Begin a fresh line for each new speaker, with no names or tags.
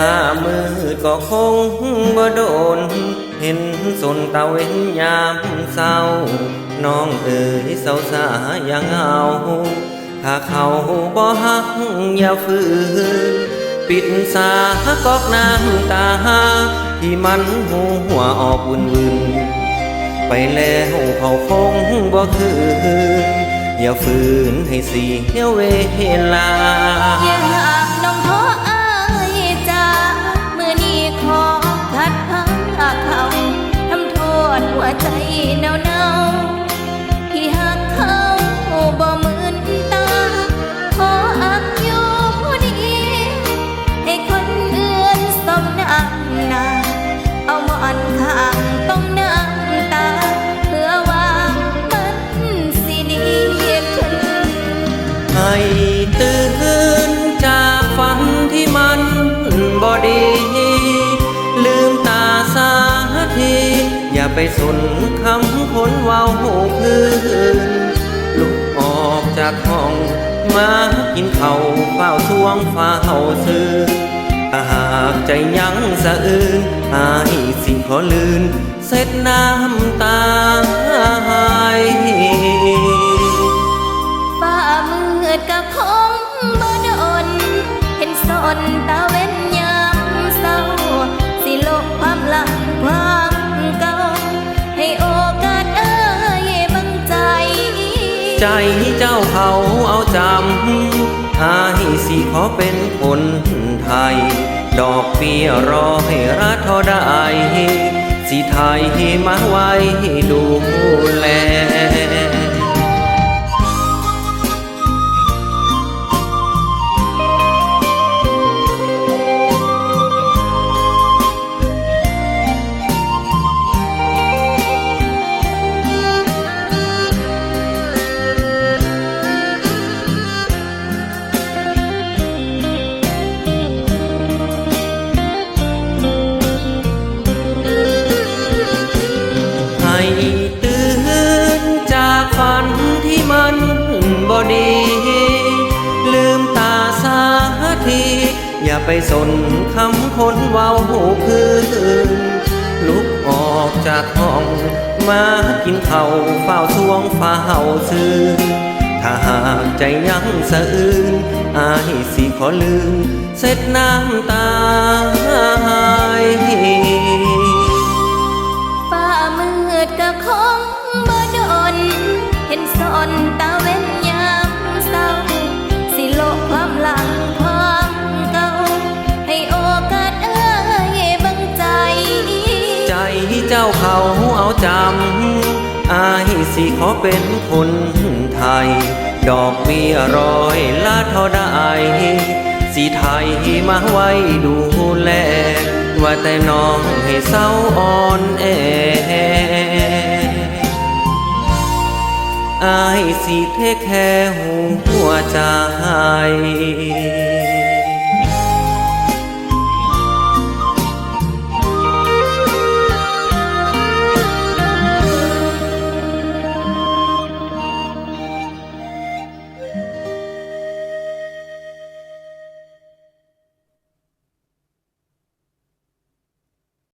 ฟ้ามืดก็คงบ่โดน เห็นสนตะเว้นยามเศร้า น้องเอ๋ยเศร้าสายังเอาถ้าเขาบ่ฮักอย่าฝืนปิดสากอกน้ำตา ที่มันหูหัวออกวุ่นวุ่นไปแล้วเขาคงบ่คืนอย่าฝืนให้เสียเวลา
อย่าหากน้อง
ไปสนคำคนเว้าพื้นลุกออกจากห้องมากินเขาเฝ้าทวงฟ้าเฮาซื้อถ้าหากใจยังสะอื้นหายสิขอลืน เสร็จน้ำตา
ใจ
เจ้าเขาเอาจำถ้าให้สิขอเป็นคนไทย ดอกเบี้ยรอให้รัฐท่าได้สิไทยมาไว้ดูแล ดี ลืมตาสาที อย่าไปสนคำคนเว้าพื้นลุกออกจากห้อง มากินข้าวเฝ้าทวงฟ้าเฮาซื้อถ้าหากใจยังสะอื้นอายสิขอลืม เสร็จน้ำตาหาย
ฟ้ามืดก็คงบ่ดน เห็นสนตา
เจ้าเขาเอาจำอายสิขอเป็นคนไทย ดอกเบี้ยร้อยละเท่าได้สิไทยมาไว้ดูแล ว่าแต่น้องให้เศร้าอ่อนแออายสิเทคแค่หัวใจ